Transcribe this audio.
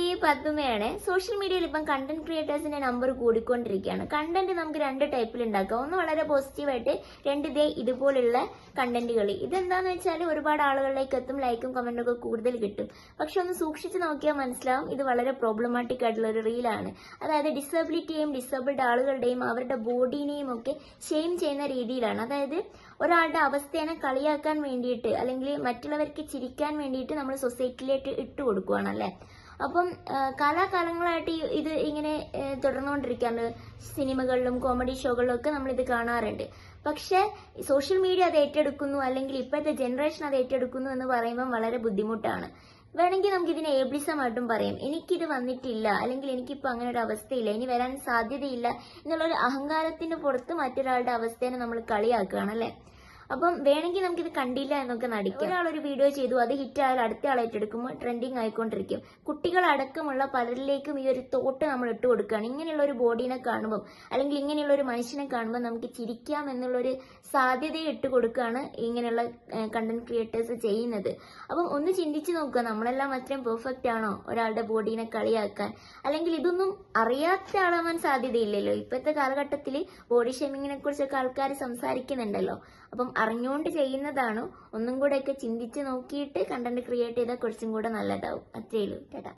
ഈ പത്മയാണ് സോഷ്യൽ മീഡിയയിൽ ഇപ്പം കണ്ടന്റ് ക്രിയേറ്റേഴ്സിന്റെ നമ്പർ കൂടിക്കൊണ്ടിരിക്കുകയാണ്. കണ്ടന്റ് നമുക്ക് രണ്ട് ടൈപ്പിൽ ഉണ്ടാക്കാം ഒന്ന് വളരെ പോസിറ്റീവായിട്ട് രണ്ട് ഇതേ ഇതുപോലുള്ള കണ്ടന്റുകൾ ഇതെന്താന്ന് വെച്ചാൽ ഒരുപാട് ആളുകളിലേക്ക് എത്തും ലൈക്കും കമന്റും ഒക്കെ കൂടുതൽ കിട്ടും. പക്ഷെ ഒന്ന് സൂക്ഷിച്ച് നോക്കിയാൽ മനസ്സിലാവും ഇത് വളരെ പ്രോബ്ലമാറ്റിക് ആയിട്ടുള്ള ഒരു റീലാണ് അതായത് ഡിസബിലിറ്റിയെയും ഡിസബിൾഡ് ആളുകളുടെയും അവരുടെ ബോഡീനെയും ഒക്കെ ഷെയിം ചെയ്യുന്ന രീതിയിലാണ്. അതായത് ഒരാളുടെ അവസ്ഥേനെ കളിയാക്കാൻ വേണ്ടിയിട്ട് അല്ലെങ്കിൽ മറ്റുള്ളവർക്ക് ചിരിക്കാൻ വേണ്ടിയിട്ട് നമ്മൾ സൊസൈറ്റിയിലേക്ക് ഇട്ട് കൊടുക്കുവാണല്ലേ അപ്പം കാലാകാലങ്ങളായിട്ട് ഇത് ഇങ്ങനെ ഏ, തുടർന്നുകൊണ്ടിരിക്കുകയാണ് സിനിമകളിലും കോമഡി ഷോകളിലും ഒക്കെ നമ്മൾ ഇത് കാണാറുണ്ട്. പക്ഷേ സോഷ്യൽ മീഡിയ അത് ഏറ്റെടുക്കുന്നു അല്ലെങ്കിൽ ഇപ്പോഴത്തെ ജനറേഷൻ അത് ഏറ്റെടുക്കുന്നു എന്ന് പറയുമ്പോൾ വളരെ ബുദ്ധിമുട്ടാണ്. വേണമെങ്കിൽ നമുക്ക് ഇതിനെ ഏബിസമായിട്ടും പറയാം. എനിക്കിത് വന്നിട്ടില്ല അല്ലെങ്കിൽ എനിക്കിപ്പോൾ അങ്ങനെ ഒരു അവസ്ഥയില്ല ഇനി വരാൻ സാധ്യതയില്ല എന്നുള്ളൊരു അഹങ്കാരത്തിന് പുറത്ത് മറ്റൊരാളുടെ അവസ്ഥേനെ നമ്മൾ കളിയാക്കുകയാണ് അല്ലേ? അപ്പം വേണമെങ്കിൽ ഇത് കണ്ടില്ല എന്നൊക്കെ നടിക്കാം. ഒരാളൊരു ഒരു വീഡിയോ ചെയ്തു അത് ഹിറ്റ് ആയാൽ അടുത്ത ആൾ ഏറ്റെടുക്കുമ്പോൾ ട്രെൻഡിങ് ആയിക്കൊണ്ടിരിക്കും. കുട്ടികളടക്കമുള്ള പലരിലേക്കും ഈ ഒരു തോട്ട് നമ്മൾ ഇട്ട് കൊടുക്കുകയാണ്. ഇങ്ങനെയുള്ള ഒരു ബോഡീനെ കാണുമ്പോൾ അല്ലെങ്കിൽ ഇങ്ങനെയുള്ള ഒരു മനുഷ്യനെ കാണുമ്പോൾ നമുക്ക് ചിരിക്കാം എന്നുള്ളൊരു സാധ്യതയെ ഇട്ട് കൊടുക്കുകയാണ് ഇങ്ങനെയുള്ള കണ്ടന്റ് ക്രിയേറ്റേഴ്സ് ചെയ്യുന്നത്. അപ്പം ഒന്ന് ചിന്തിച്ചു നോക്കുക നമ്മളെല്ലാം അത്രയും പെർഫെക്റ്റ് ആണോ ഒരാളുടെ ബോഡീനെ കളിയാക്കാൻ? അല്ലെങ്കിൽ ഇതൊന്നും അറിയാത്ത ആളാവാൻ സാധ്യതയില്ലല്ലോ. ഇപ്പോഴത്തെ കാലഘട്ടത്തിൽ ബോഡി ഷേമിങ്ങിനെ കുറിച്ചൊക്കെ ആൾക്കാർ സംസാരിക്കുന്നുണ്ടല്ലോ. അപ്പം അറിഞ്ഞുകൊണ്ട് ചെയ്യുന്നതാണ്? ഒന്നും കൂടെയൊക്കെ ചിന്തിച്ച് നോക്കിയിട്ട് കണ്ടന്റ് ക്രിയേറ്റ് ചെയ്താൽ കുറച്ചും കൂടെ നല്ലതാവും. അത്രയേ ഉള്ളൂ.